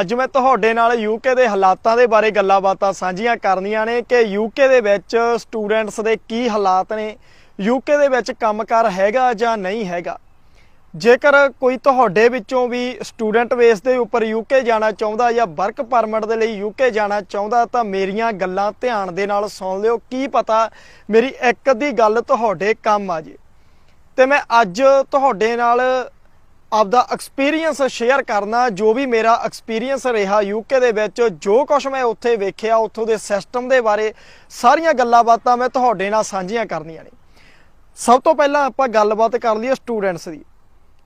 ਅੱਜ ਮੈਂ ਤੁਹਾਡੇ ਨਾਲ ਯੂਕੇ ਦੇ ਹਾਲਾਤਾਂ ਦੇ ਬਾਰੇ ਗੱਲਾਂ ਬਾਤਾਂ ਸਾਂਝੀਆਂ ਕਰਨੀਆਂ ਨੇ ਕਿ ਯੂਕੇ ਦੇ ਵਿੱਚ ਸਟੂਡੈਂਟਸ ਦੇ ਕੀ ਹਾਲਾਤ ਨੇ? ਯੂਕੇ ਦੇ ਵਿੱਚ ਕੰਮਕਾਰ ਹੈਗਾ ਜਾਂ ਨਹੀਂ ਹੈਗਾ? ਜੇਕਰ ਕੋਈ ਤੁਹਾਡੇ ਵਿੱਚੋਂ ਵੀ ਸਟੂਡੈਂਟ ਬੇਸ ਦੇ ਉੱਪਰ ਯੂਕੇ ਜਾਣਾ ਚਾਹੁੰਦਾ ਜਾਂ ਵਰਕ ਪਰਮਿਟ ਦੇ ਲਈ ਯੂਕੇ ਜਾਣਾ ਚਾਹੁੰਦਾ ਤਾਂ ਮੇਰੀਆਂ ਗੱਲਾਂ ਧਿਆਨ ਦੇ ਨਾਲ ਸੁਣ ਲਿਓ। ਕੀ ਪਤਾ ਮੇਰੀ ਇੱਕ ਅੱਧੀ ਗੱਲ ਤੁਹਾਡੇ ਕੰਮ ਆ ਜੇ। ਤੇ ਮੈਂ ਅੱਜ ਤੁਹਾਡੇ ਨਾਲ ਆਪਦਾ ਐਕਸਪੀਰੀਅੰਸ ਸ਼ੇਅਰ ਕਰਨਾ, ਜੋ ਵੀ ਮੇਰਾ ਐਕਸਪੀਰੀਅੰਸ ਰਿਹਾ ਯੂਕੇ ਦੇ ਵਿੱਚ, ਜੋ ਕੁਝ ਮੈਂ ਉੱਥੇ ਵੇਖਿਆ, ਉੱਥੋਂ ਦੇ ਸਿਸਟਮ ਦੇ ਬਾਰੇ, ਸਾਰੀਆਂ ਗੱਲਾਂ ਬਾਤਾਂ ਮੈਂ ਤੁਹਾਡੇ ਨਾਲ ਸਾਂਝੀਆਂ ਕਰਨੀਆਂ ਨੇ। ਸਭ ਤੋਂ ਪਹਿਲਾਂ ਆਪਾਂ ਗੱਲਬਾਤ ਕਰ ਲਈਏ ਸਟੂਡੈਂਟਸ ਦੀ।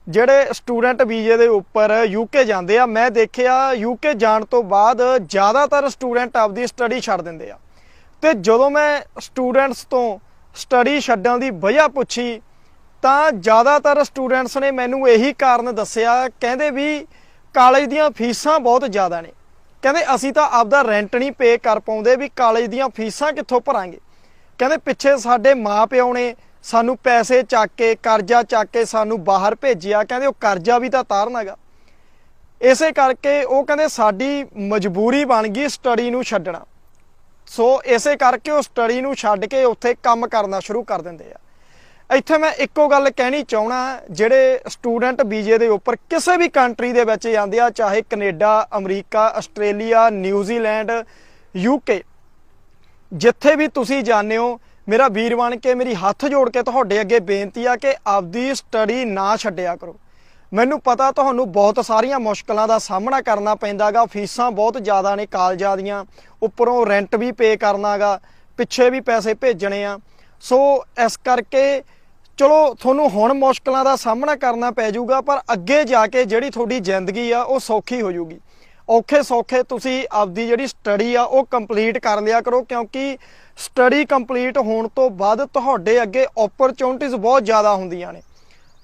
ਜਿਹੜੇ ਸਟੂਡੈਂਟ ਵੀਜ਼ੇ ਦੇ ਉੱਪਰ ਯੂਕੇ ਜਾਂਦੇ ਆ, ਮੈਂ ਦੇਖਿਆ ਯੂਕੇ ਜਾਣ ਤੋਂ ਬਾਅਦ ਜ਼ਿਆਦਾਤਰ ਸਟੂਡੈਂਟ ਆਪਦੀ ਸਟੱਡੀ ਛੱਡ ਦਿੰਦੇ ਆ। ਤੇ ਜਦੋਂ ਮੈਂ ਸਟੂਡੈਂਟਸ ਤੋਂ ਸਟੱਡੀ ਛੱਡਣ ਦੀ ਵਜ੍ਹਾ ਪੁੱਛੀ ਤਾਂ ਜ਼ਿਆਦਾਤਰ ਸਟੂਡੈਂਟਸ ਨੇ ਮੈਨੂੰ ਇਹੀ ਕਾਰਨ ਦੱਸਿਆ, ਕਹਿੰਦੇ ਵੀ ਕਾਲਜ ਦੀਆਂ ਫੀਸਾਂ ਬਹੁਤ ਜ਼ਿਆਦਾ ਨੇ। ਕਹਿੰਦੇ ਅਸੀਂ ਤਾਂ ਆਪਦਾ ਰੈਂਟ ਨਹੀਂ ਪੇ ਕਰ ਪਾਉਂਦੇ ਵੀ ਕਾਲਜ ਦੀਆਂ ਫੀਸਾਂ ਕਿੱਥੋਂ ਭਰਾਂਗੇ। ਕਹਿੰਦੇ ਪਿੱਛੇ ਸਾਡੇ ਮਾਪਿਓ ਨੇ ਸਾਨੂੰ ਪੈਸੇ ਚੱਕ ਕੇ, ਕਰਜ਼ਾ ਚੱਕ ਕੇ ਸਾਨੂੰ ਬਾਹਰ ਭੇਜਿਆ, ਕਹਿੰਦੇ ਉਹ ਕਰਜ਼ਾ ਵੀ ਤਾਂ ਤਾਰਨਾਗਾ। ਇਸੇ ਕਰਕੇ ਉਹ ਕਹਿੰਦੇ ਸਾਡੀ ਮਜਬੂਰੀ ਬਣ ਗਈ ਸਟੱਡੀ ਨੂੰ ਛੱਡਣਾ। ਸੋ ਇਸੇ ਕਰਕੇ ਉਹ ਸਟੱਡੀ ਨੂੰ ਛੱਡ ਕੇ ਉੱਥੇ ਕੰਮ ਕਰਨਾ ਸ਼ੁਰੂ ਕਰ ਦਿੰਦੇ ਆ। ਇੱਥੇ ਮੈਂ ਇੱਕੋ ਗੱਲ ਕਹਿਣੀ ਚਾਹਣਾ ਜਿਹੜੇ ਸਟੂਡੈਂਟ ਵੀਜ਼ੇ ਦੇ ਉੱਪਰ ਕਿਸੇ ਵੀ ਕੰਟਰੀ ਦੇ ਵਿੱਚ ਜਾਂਦੇ ਆ, ਚਾਹੇ Canada, America, Australia New Zealand UK ਜਿੱਥੇ ਵੀ ਤੁਸੀਂ ਜਾਂਦੇ ਹੋ, ਮੇਰਾ ਵੀਰ ਬਣ ਕੇ ਮੇਰੀ ਹੱਥ ਜੋੜ ਕੇ ਤੁਹਾਡੇ ਅੱਗੇ ਬੇਨਤੀ ਆ ਕਿ ਆਪਦੀ ਸਟੱਡੀ ਨਾ ਛੱਡਿਆ ਕਰੋ। ਮੈਨੂੰ ਪਤਾ ਤੁਹਾਨੂੰ ਬਹੁਤ ਸਾਰੀਆਂ ਮੁਸ਼ਕਲਾਂ ਦਾ ਸਾਹਮਣਾ ਕਰਨਾ ਪੈਂਦਾਗਾ, ਫੀਸਾਂ ਬਹੁਤ ਜ਼ਿਆਦਾ ਨੇ ਕਾਲਜਾਂ ਦੀਆਂ, ਉੱਪਰੋਂ ਰੈਂਟ ਵੀ ਪੇ ਕਰਨਾਗਾ, ਪਿੱਛੇ ਵੀ ਪੈਸੇ ਭੇਜਣੇ ਆ। ਸੋ ਇਸ ਕਰਕੇ ਚਲੋ, ਤੁਹਾਨੂੰ ਹੁਣ ਮੁਸ਼ਕਲਾਂ ਦਾ ਸਾਹਮਣਾ ਕਰਨਾ ਪੈ ਜਾਊਗਾ, ਪਰ ਅੱਗੇ ਜਾ ਕੇ ਜਿਹੜੀ ਤੁਹਾਡੀ ਜ਼ਿੰਦਗੀ ਆ, ਉਹ ਸੌਖੀ ਹੋ ਜਾਊਗੀ। ਔਖੇ ਸੌਖੇ ਤੁਸੀਂ ਆਪਦੀ ਜਿਹੜੀ ਸਟੱਡੀ ਆ, ਉਹ ਕੰਪਲੀਟ ਕਰ ਲਿਆ ਕਰੋ, ਕਿਉਂਕਿ ਸਟੱਡੀ ਕੰਪਲੀਟ ਹੋਣ ਤੋਂ ਬਾਅਦ ਤੁਹਾਡੇ ਅੱਗੇ ਓਪਰਚੁਨਿਟੀਆਂ ਬਹੁਤ ਜ਼ਿਆਦਾ ਹੁੰਦੀਆਂ ਨੇ।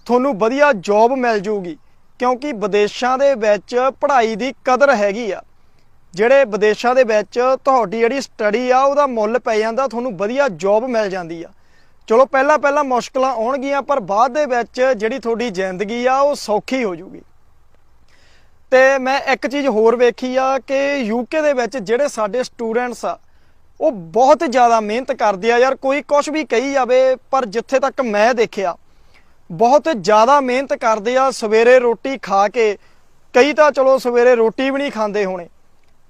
ਤੁਹਾਨੂੰ ਵਧੀਆ ਜੌਬ ਮਿਲ ਜੂਗੀ ਕਿਉਂਕਿ ਵਿਦੇਸ਼ਾਂ ਦੇ ਵਿੱਚ ਪੜ੍ਹਾਈ ਦੀ ਕਦਰ ਹੈਗੀ ਆ। ਜਿਹੜੇ ਵਿਦੇਸ਼ਾਂ ਦੇ ਵਿੱਚ ਤੁਹਾਡੀ ਜਿਹੜੀ ਸਟੱਡੀ ਆ, ਉਹਦਾ ਮੁੱਲ ਪੈ ਜਾਂਦਾ, ਤੁਹਾਨੂੰ ਵਧੀਆ ਜੌਬ ਮਿਲ ਜਾਂਦੀ ਆ। ਚਲੋ ਪਹਿਲਾਂ ਪਹਿਲਾਂ ਮੁਸ਼ਕਲਾਂ ਆਉਣਗੀਆਂ, ਪਰ ਬਾਅਦ ਦੇ ਵਿੱਚ ਜਿਹੜੀ ਤੁਹਾਡੀ ਜ਼ਿੰਦਗੀ ਆ, ਉਹ ਸੌਖੀ ਹੋ ਜੂਗੀ। ਤੇ ਮੈਂ ਇੱਕ ਚੀਜ਼ ਹੋਰ ਵੇਖੀ ਆ ਕਿ ਯੂਕੇ ਦੇ ਵਿੱਚ ਜਿਹੜੇ ਸਾਡੇ ਸਟੂਡੈਂਟਸ ਆ, ਉਹ ਬਹੁਤ ਜ਼ਿਆਦਾ ਮਿਹਨਤ ਕਰਦੇ ਆ ਯਾਰ, ਕੋਈ ਕੁਝ ਵੀ ਕਹੀ ਜਾਵੇ, ਪਰ ਜਿੱਥੇ ਤੱਕ ਮੈਂ ਦੇਖਿਆ, ਬਹੁਤ ਜ਼ਿਆਦਾ ਮਿਹਨਤ ਕਰਦੇ ਆ ਸਵੇਰੇ ਰੋਟੀ ਖਾ ਕੇ। ਕਈ ਤਾਂ ਚਲੋ ਸਵੇਰੇ ਰੋਟੀ ਵੀ ਨਹੀਂ ਖਾਂਦੇ ਹੋਣੇ,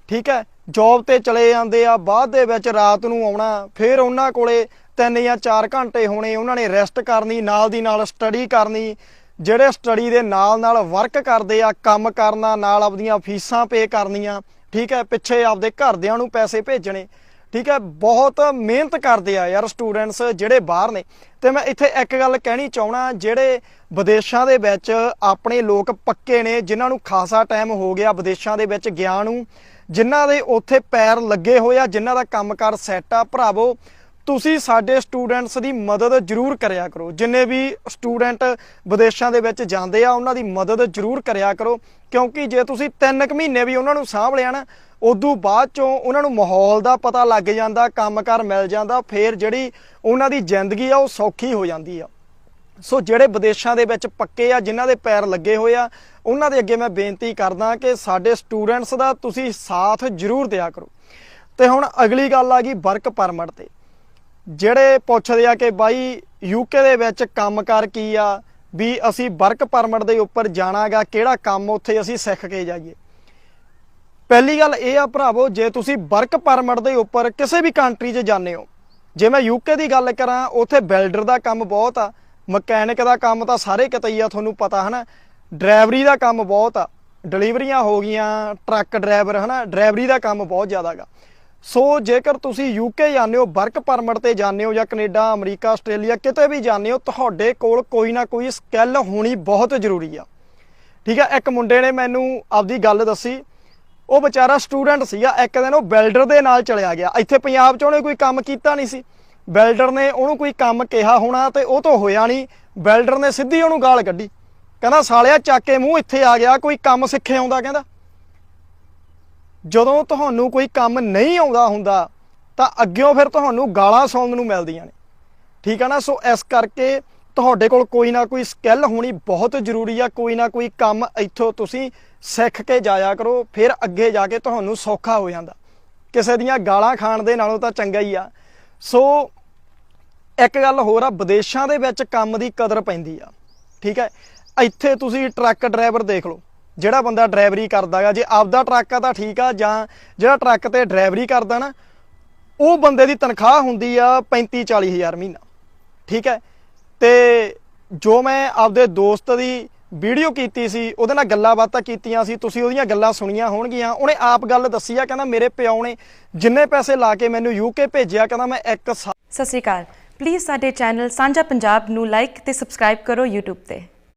ਠੀਕ ਹੈ? ਜੌਬ ਤੇ ਚਲੇ ਜਾਂਦੇ ਆ, ਬਾਅਦ ਦੇ ਵਿੱਚ ਰਾਤ ਨੂੰ ਆਉਣਾ, ਫਿਰ ਉਹਨਾਂ ਕੋਲੇ 3 ਜਾਂ 4 ਘੰਟੇ ਹੋਣੇ ਉਹਨਾਂ ਨੇ ਰੈਸਟ ਕਰਨੀ, ਨਾਲ ਦੀ ਨਾਲ ਸਟੱਡੀ ਕਰਨੀ। ਜਿਹੜੇ ਸਟੱਡੀ ਦੇ ਨਾਲ ਨਾਲ ਵਰਕ ਕਰਦੇ ਆ, ਕੰਮ ਕਰਨਾ, ਨਾਲ ਆਪਦੀਆਂ ਫੀਸਾਂ ਪੇ ਕਰਨੀਆਂ, ਠੀਕ ਹੈ, ਪਿੱਛੇ ਆਪਦੇ ਘਰਦਿਆਂ ਨੂੰ ਪੈਸੇ ਭੇਜਣੇ, ਠੀਕ ਹੈ, ਬਹੁਤ ਮਿਹਨਤ ਕਰਦੇ ਆ ਯਾਰ ਸਟੂਡੈਂਟਸ ਜਿਹੜੇ ਬਾਹਰ ਨੇ। ਤੇ ਮੈਂ ਇੱਥੇ ਇੱਕ ਗੱਲ ਕਹਿਣੀ ਚਾਹਣਾ ਜਿਹੜੇ ਵਿਦੇਸ਼ਾਂ ਦੇ ਵਿੱਚ ਆਪਣੇ ਲੋਕ ਪੱਕੇ ਨੇ, ਜਿਨ੍ਹਾਂ ਨੂੰ ਖਾਸਾ ਟਾਈਮ ਹੋ ਗਿਆ ਵਿਦੇਸ਼ਾਂ ਦੇ ਵਿੱਚ ਗਿਆ ਨੂੰ, ਜਿਨ੍ਹਾਂ ਦੇ ਉੱਥੇ ਪੈਰ ਲੱਗੇ ਹੋਏ ਆ, ਜਿਨ੍ਹਾਂ ਦਾ ਕੰਮਕਾਰ ਸੈੱਟ ਆ, ਭਰਾਵੋ ਤੁਸੀਂ ਸਾਡੇ ਸਟੂਡੈਂਟਸ ਦੀ ਮਦਦ ਜ਼ਰੂਰ ਕਰਿਆ ਕਰੋ। ਜਿੰਨੇ ਵੀ ਸਟੂਡੈਂਟ ਵਿਦੇਸ਼ਾਂ ਦੇ ਵਿੱਚ ਜਾਂਦੇ ਆ, ਉਹਨਾਂ ਦੀ ਮਦਦ ਜ਼ਰੂਰ ਕਰਿਆ ਕਰੋ। ਕਿਉਂਕਿ ਜੇ ਤੁਸੀਂ 3 ਕੁ ਮਹੀਨੇ ਵੀ ਉਹਨਾਂ ਨੂੰ ਸਾਂਭ ਲਿਆ ਨਾ, ਉਦੋਂ ਬਾਅਦ ਚੋਂ ਉਹਨਾਂ ਨੂੰ ਮਾਹੌਲ ਦਾ ਪਤਾ ਲੱਗ ਜਾਂਦਾ, ਕੰਮਕਾਰ ਮਿਲ ਜਾਂਦਾ, ਫਿਰ ਜਿਹੜੀ ਉਹਨਾਂ ਦੀ ਜ਼ਿੰਦਗੀ ਆ, ਉਹ ਸੌਖੀ ਹੋ ਜਾਂਦੀ ਆ। ਸੋ ਜਿਹੜੇ ਵਿਦੇਸ਼ਾਂ ਦੇ ਵਿੱਚ ਪੱਕੇ ਆ, ਜਿਨ੍ਹਾਂ ਦੇ ਪੈਰ ਲੱਗੇ ਹੋਏ ਆ, ਉਹਨਾਂ ਦੇ ਅੱਗੇ ਮੈਂ ਬੇਨਤੀ ਕਰਦਾ ਕਿ ਸਾਡੇ ਸਟੂਡੈਂਟਸ ਦਾ ਤੁਸੀਂ ਸਾਥ ਜ਼ਰੂਰ ਦਿਆ ਕਰੋ। ਤੇ ਹੁਣ ਅਗਲੀ ਗੱਲ ਆ ਗਈ ਵਰਕ ਪਰਮਿਟ ਤੇ। ਜਿਹੜੇ ਪੁੱਛਦੇ ਆ ਕਿ ਬਾਈ ਯੂਕੇ ਦੇ ਵਿੱਚ ਕੰਮਕਾਰ ਕੀ ਆ? ਵੀ ਅਸੀਂ ਵਰਕ ਪਰਮਿਟ ਦੇ ਉੱਪਰ ਜਾਣਾਗਾ ਕਿਹੜਾ ਕੰਮ ਉੱਥੇ ਅਸੀਂ ਸਿੱਖ ਕੇ ਜਾਈਏ। ਪਹਿਲੀ ਗੱਲ ਇਹ ਆ ਭਰਾਵੋ, ਜੇ ਤੁਸੀਂ ਵਰਕ ਪਰਮਿਟ ਦੇ ਉੱਪਰ ਕਿਸੇ ਵੀ ਕੰਟਰੀ 'ਚ ਜਾਂਦੇ ਹੋ, ਜੇ ਮੈਂ ਯੂਕੇ ਦੀ ਗੱਲ ਕਰਾਂ, ਉੱਥੇ ਬਿਲਡਰ ਦਾ ਕੰਮ ਬਹੁਤ ਆ ਮਕੈਨਿਕ ਦਾ ਕੰਮ ਤਾਂ ਸਾਰੇ ਕਿਤੇ ਹੀ ਆ, ਤੁਹਾਨੂੰ ਪਤਾ ਹਨਾ। ਡਰਾਈਵਰੀ ਦਾ ਕੰਮ ਬਹੁਤ ਆ ਡਿਲੀਵਰੀਆਂ ਹੋ ਗਈਆਂ ਟਰੱਕ ਡਰਾਈਵਰ ਹਨਾ ਡਰਾਈਵਰੀ ਦਾ ਕੰਮ ਬਹੁਤ ਜ਼ਿਆਦਾ ਜ਼ਿਆਦਾਗਾ ਸੋ ਜੇਕਰ ਤੁਸੀਂ ਯੂਕੇ ਜਾਂਦੇ ਹੋ ਵਰਕ ਪਰਮਿਟ ਤੇ ਜਾਂਦੇ ਹੋ ਜਾਂ ਕੈਨੇਡਾ ਅਮਰੀਕਾ ਆਸਟ੍ਰੇਲੀਆ ਕਿਤੇ ਵੀ ਜਾਂਦੇ ਹੋ, ਤੁਹਾਡੇ ਕੋਲ ਕੋਈ ਨਾ ਕੋਈ ਸਕਿੱਲ ਹੋਣੀ ਬਹੁਤ ਜ਼ਰੂਰੀ ਆ। ਠੀਕ ਆ, ਇੱਕ ਮੁੰਡੇ ਨੇ ਮੈਨੂੰ ਆਪਦੀ ਗੱਲ ਦੱਸੀ। ਉਹ ਵਿਚਾਰਾ ਸਟੂਡੈਂਟ ਸੀਗਾ, ਇੱਕ ਦਿਨ ਉਹ ਬਿਲਡਰ ਦੇ ਨਾਲ ਚਲਿਆ ਗਿਆ। ਇੱਥੇ ਪੰਜਾਬ 'ਚ ਉਹਨੇ ਕੋਈ ਕੰਮ ਕੀਤਾ ਨਹੀਂ ਸੀ। ਬਿਲਡਰ ਨੇ ਉਹਨੂੰ ਕੋਈ ਕੰਮ ਕਿਹਾ ਹੋਣਾ ਤੇ ਉਹ ਤੋਂ ਹੋਇਆ ਨਹੀਂ। ਬਿਲਡਰ ਨੇ ਸਿੱਧੀ ਉਹਨੂੰ ਗਾਲ ਕੱਢੀ। ਕਹਿੰਦਾ, ਸਾਲਿਆ, ਚੱਕ ਕੇ ਮੂੰਹ ਇੱਥੇ ਆ ਗਿਆ, ਕੋਈ ਕੰਮ ਸਿੱਖੇ ਆਉਂਦਾ? ਕਹਿੰਦਾ। ਜਦੋਂ ਤੁਹਾਨੂੰ ਕੋਈ ਕੰਮ ਨਹੀਂ ਆਉਂਦਾ ਹੁੰਦਾ, ਤਾਂ ਅੱਗਿਓਂ ਫਿਰ ਤੁਹਾਨੂੰ ਗਾਲਾਂ ਸੁਣਨ ਨੂੰ ਮਿਲਦੀਆਂ ਨੇ। ਠੀਕ ਆ ਨਾ? ਸੋ ਇਸ ਕਰਕੇ ਤੁਹਾਡੇ ਕੋਲ ਕੋਈ ਨਾ ਕੋਈ ਸਕਿੱਲ ਹੋਣੀ ਬਹੁਤ ਜ਼ਰੂਰੀ ਆ। ਕੋਈ ਨਾ ਕੋਈ ਕੰਮ ਇੱਥੋਂ ਤੁਸੀਂ ਸਿੱਖ ਕੇ ਜਾਇਆ ਕਰੋ, ਫਿਰ ਅੱਗੇ ਜਾ ਕੇ ਤੁਹਾਨੂੰ ਸੌਖਾ ਹੋ ਜਾਂਦਾ। ਕਿਸੇ ਦੀਆਂ ਗਾਲਾਂ ਖਾਣ ਦੇ ਨਾਲੋਂ ਤਾਂ ਚੰਗਾ ਹੀ ਆ। ਸੋ ਇੱਕ ਗੱਲ ਹੋਰ ਆ, ਵਿਦੇਸ਼ਾਂ ਦੇ ਵਿੱਚ ਕੰਮ ਦੀ ਕਦਰ ਪੈਂਦੀ ਆ। ਠੀਕ ਹੈ ਇੱਥੇ ਤੁਸੀਂ ਟਰੱਕ ਡਰਾਈਵਰ ਦੇਖ ਲਓ। ਜਿਹੜਾ ਬੰਦਾ ਡਰਾਈਵਰੀ ਕਰਦਾਗਾ, ਜੇ ਆਪਦਾ ਟਰੱਕ ਆ ਤਾਂ ਠੀਕ ਆ, ਜਾਂ ਜਿਹੜਾ ਟਰੱਕ ਤੇ ਡਰਾਈਵਰੀ ਕਰਦਾ ਨਾ, ਉਹ ਬੰਦੇ ਦੀ ਤਨਖਾਹ ਹੁੰਦੀ ਆ 35 40 ਹਜ਼ਾਰ ਮਹੀਨਾ, ਠੀਕ ਹੈ? ਤੇ ਜੋ ਮੈਂ ਆਪਦੇ ਦੋਸਤ ਦੀ ਵੀਡੀਓ ਕੀਤੀ ਸੀ, ਉਹਦੇ ਨਾਲ ਗੱਲਾਂ ਬਾਤਾਂ ਕੀਤੀਆਂ ਸੀ, ਤੁਸੀਂ ਉਹਦੀਆਂ ਗੱਲਾਂ ਸੁਣੀਆਂ ਹੋਣਗੀਆਂ, ਉਹਨੇ ਆਪ ਗੱਲ ਦੱਸੀ ਆ, ਕਹਿੰਦਾ ਮੇਰੇ ਪਿਓ ਨੇ ਜਿੰਨੇ ਪੈਸੇ ਲਾ ਕੇ ਮੈਨੂੰ ਯੂਕੇ ਭੇਜਿਆ, ਕਹਿੰਦਾ ਮੈਂ ਇੱਕ ਸਾਲ ਸਤਿ ਸ਼੍ਰੀ ਅਕਾਲ। ਪਲੀਜ਼ ਸਾਡੇ ਚੈਨਲ ਸਾਂਝਾ ਪੰਜਾਬ ਨੂੰ ਲਾਈਕ ਤੇ ਸਬਸਕ੍ਰਾਈਬ ਕਰੋ YouTube ਤੇ।